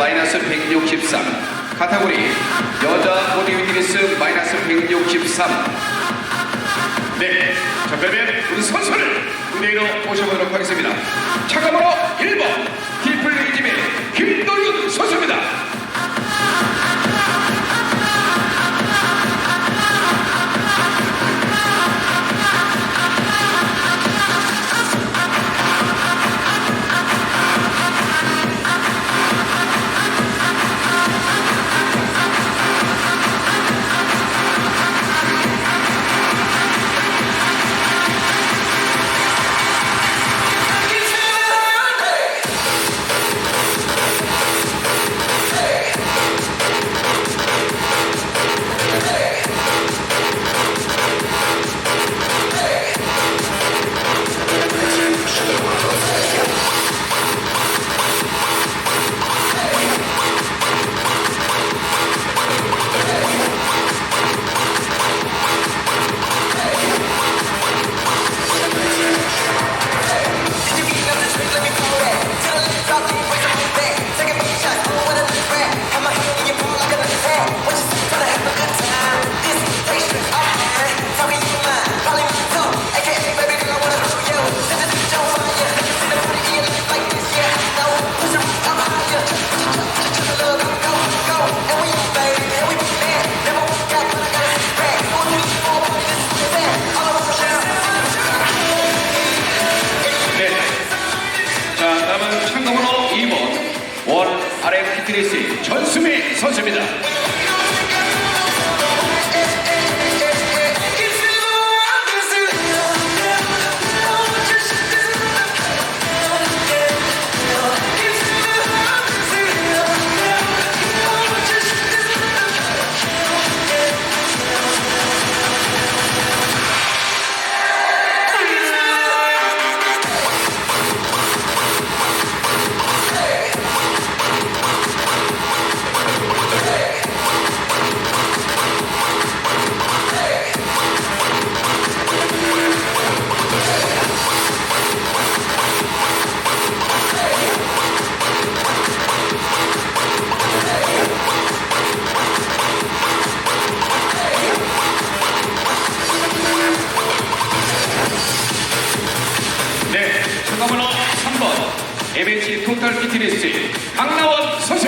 마이너스 163 카테고리. 여자 보디빌딩스 마이너스 163 네, 자 그러면 우리 선수를 무대로 모셔보도록 하겠습니다. 참가번호 1번 디플레이집의 김도윤 선수입니다 피트니스 전수미 선수입니다. 토탈 피트니스 강나원 선수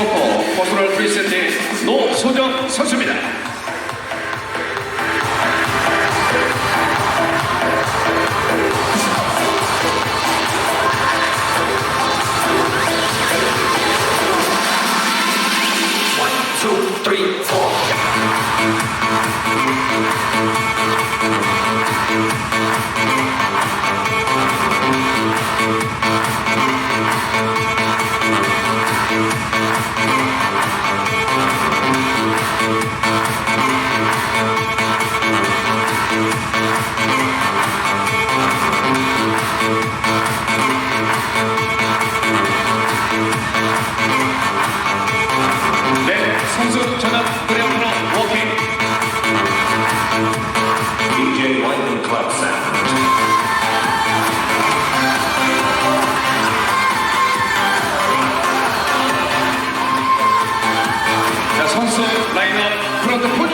슈퍼포 퍼스널 프리센트 노소정 선수입니다. three, four.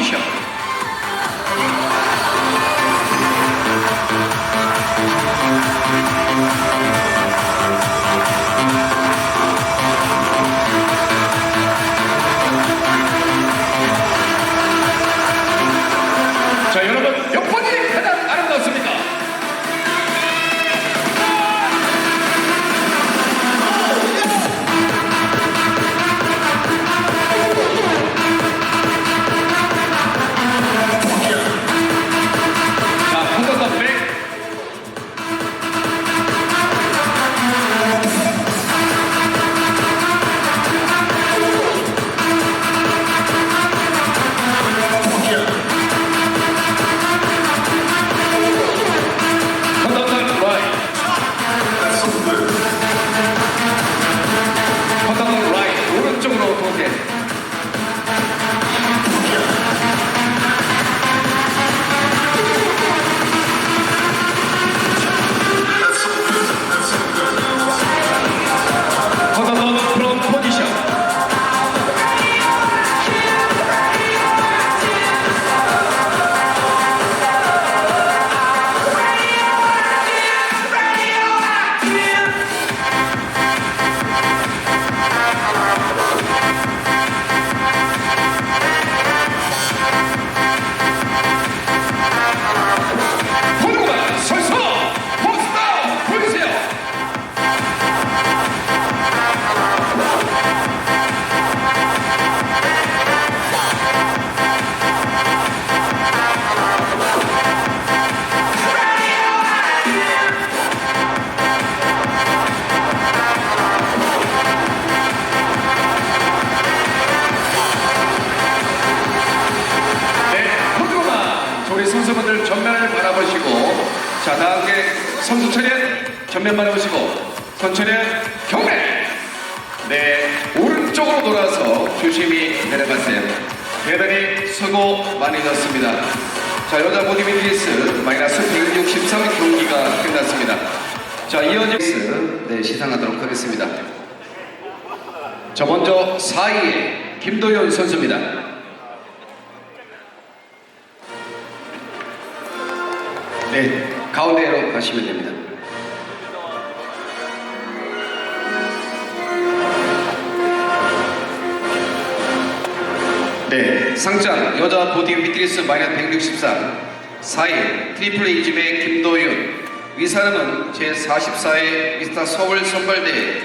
선 선수 차례 전면 바라보시고 선차례 경례. 네, 오른쪽으로 돌아서 조심히 내려가세요. 대단히 수고 많이 졌습니다. 자, 여자 보디빌리스 마이너스 163 경기가 끝났습니다. 자, 이어진 네, 시상하도록 하겠습니다. 자, 먼저 4위에 김도현 선수입니다. 네, 가운데로 가시면 됩니다. 네, 상장 여자 보디 비트리스 마이너스 163 4일 트리플 A집의 김도윤 위사람은 제44회 미스터 서울 선발대회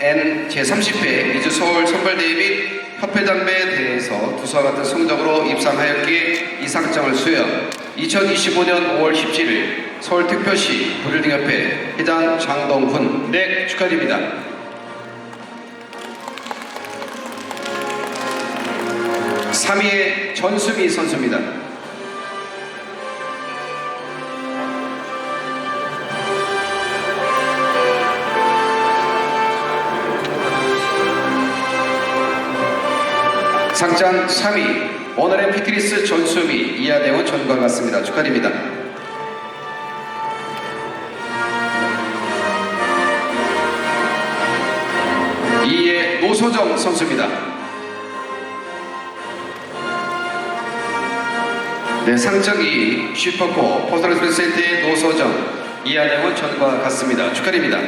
N 제30회 미주 서울 선발대회 및 협회장배 대회에서 두사와 같은 성적으로 입상하였기에 이 상장을 수여 2025년 5월 17일 서울 특별시 보딜딩협회 회장 장동훈 네 축하드립니다. 3위의 전수미 선수입니다. 상장 3위 오늘의 피트리스 전수미 이하대원 전과 같습니다. 축하드립니다. 2위의 노소정 선수입니다. 네, 상장이 슈퍼코 포스터를 프레센트의 노소정 이하영은 전과 같습니다. 축하드립니다.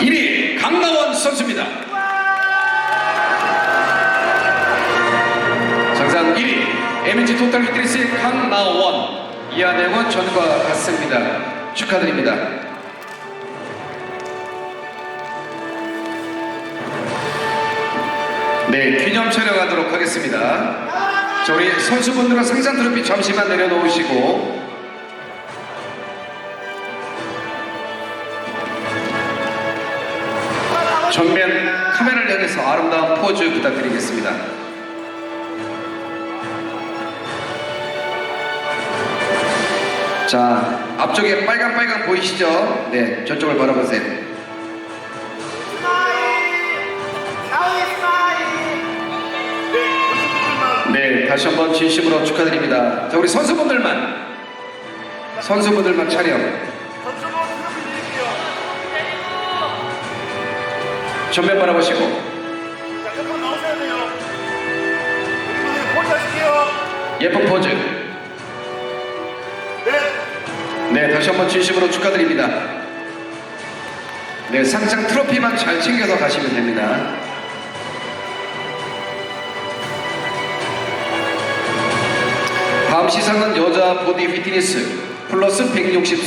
일위 강나원 선수입니다. 정상 1위 MNG 토탈 히트리스의 강나원 이하영은 전과 같습니다. 축하드립니다. 네, 기념 촬영하도록 하겠습니다. 자, 우리 선수분들은 상장 트로피 잠시만 내려놓으시고 전면 카메라를 향해서 아름다운 포즈 부탁드리겠습니다. 자, 앞쪽에 빨간 빨간 보이시죠? 네, 저쪽을 바라보세요. 네, 다시 한번 진심으로 축하드립니다. 자, 우리 선수분들만 선수분들만 촬영. 전면 바라보시고 예쁜 포즈. 네, 다시 한번 진심으로 축하드립니다. 네, 상장 트로피만 잘 챙겨서 가시면 됩니다. 다음 시상은 여자 보디 피트니스 플러스 164